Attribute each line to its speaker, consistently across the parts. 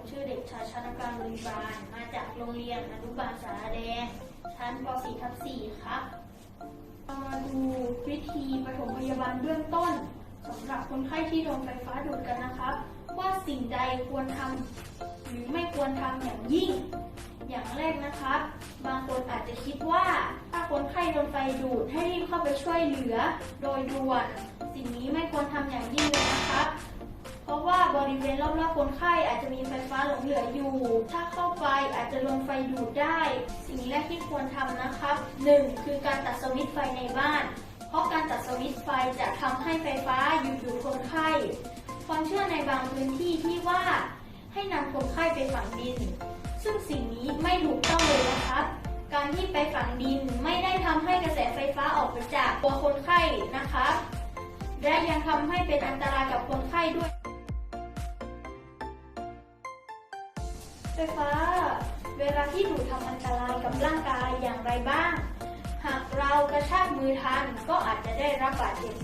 Speaker 1: ผมชื่อเด็กชายชนการบริบาลมาจากโรงเรียนอนุบาลสารแดง ชั้นป .4 ทับ4ครับ มาดูวิธีปฐมพยาบาลเบื้องต้นสำหรับคนไข้ที่โดนไฟฟ้าดูดกันนะครับ ว่าสิ่งใดควรทำหรือไม่ควรทำอย่างยิ่ง อย่างแรกนะครับ บางคนอาจจะคิดว่า ถ้าคนไข้โดนไฟดูดให้รีบเข้าไปช่วยเหลือ โดยด่วน สิ่งนี้ไม่ควรทำอย่างยิ่งเลยนะครับ เพราะว่าบริเวณรอบๆคนไข้อาจจะมีไฟฟ้าหลงเหลืออยู่ ถ้าเข้าไปอาจจะโดนไฟดูดได้ สิ่งแรกที่ควรทำนะครับ 1. คือการตัดสวิตช์ไฟในบ้าน เพราะการตัดสวิตช์ไฟจะทำให้ไฟฟ้าหยุดอยู่คนไข้ ความเชื่อในบางพื้นที่ที่ว่า ให้นำคนไข้ไปฝังดิน ซึ่งสิ่งนี้ไม่ถูกต้องเลยนะครับการที่ไปฝังดินไม่ได้ทำให้กระแสไฟฟ้าออกไปจากตัวคนไข้นะครับและยังทำให้เป็นอันตรายกับคนไข้ด้วย ไฟฟ้า เวลาที่ถูทำอันตรายกับร่างกายอย่างไรบ้าง หากเรากระชากมือทันก็อาจจะได้รับบาดเจ็บ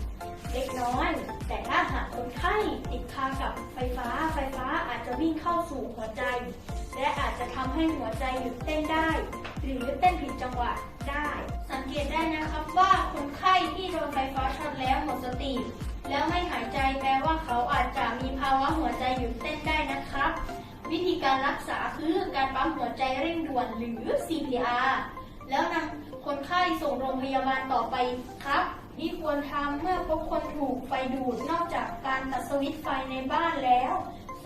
Speaker 1: เล็กน้อย แต่ถ้าหากคนไข้ติดคากับไฟฟ้า ไฟฟ้าอาจจะวิ่งเข้าสู่หัวใจ และอาจจะทำให้หัวใจหยุดเต้นได้ หรือเต้นผิดจังหวะได้ สังเกตได้นะครับว่าคนไข้ที่โดนไฟฟ้าช็อตแล้วหม การรักษาคือการปั๊มหัวใจเร่งด่วนหรือ CPR แล้วนำคนไข้ส่งโรงพยาบาลต่อไปครับที่ควรทำเมื่อพบคนถูกไฟดูด นอกจากการตัดสวิตช์ไฟในบ้านแล้ว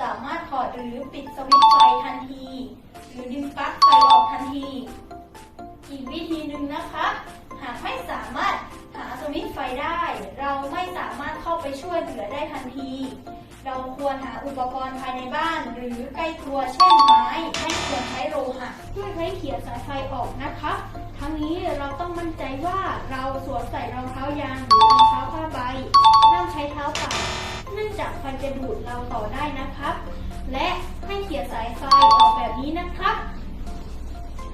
Speaker 1: สามารถถอดหรือปิดสวิตช์ไฟทันที หรือดึงปลั๊กไฟออกทันที อีกวิธีหนึ่งนะคะ หากไม่สามารถหาสวิตช์ไฟได้ เราไม่สามารถ ช่วยเหลือได้ทันที เราควรหาอุปกรณ์ภายในบ้าน หรือใกล้ตัวเช่นไม้ไม่ควรใช้โลหะเพื่อใช้เขี่ยสายไฟออกนะคะ ทั้งนี้เราต้องมั่นใจว่าเราสวมใส่รองเท้ายางหรือรองเท้าผ้าใบห้ามใช้เท้าเปล่าเนื่องจากไฟจะดูดเราต่อได้นะครับ และให้เขี่ยสายไฟออกแบบนี้นะครับ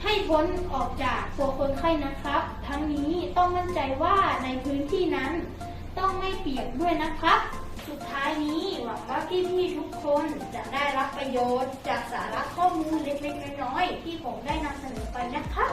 Speaker 1: ให้พ้นออกจากตัวคนไข้นะครับ ทั้งนี้ต้องมั่นใจว่าในพื้นที่นั้น ต้องไม่เปียกด้วยนะครับ สุดท้ายนี้หวังว่าพี่ๆทุกคนจะได้รับประโยชน์จากสาระข้อมูลเล็กๆน้อยๆที่ผมได้นำเสนอไปนะครับ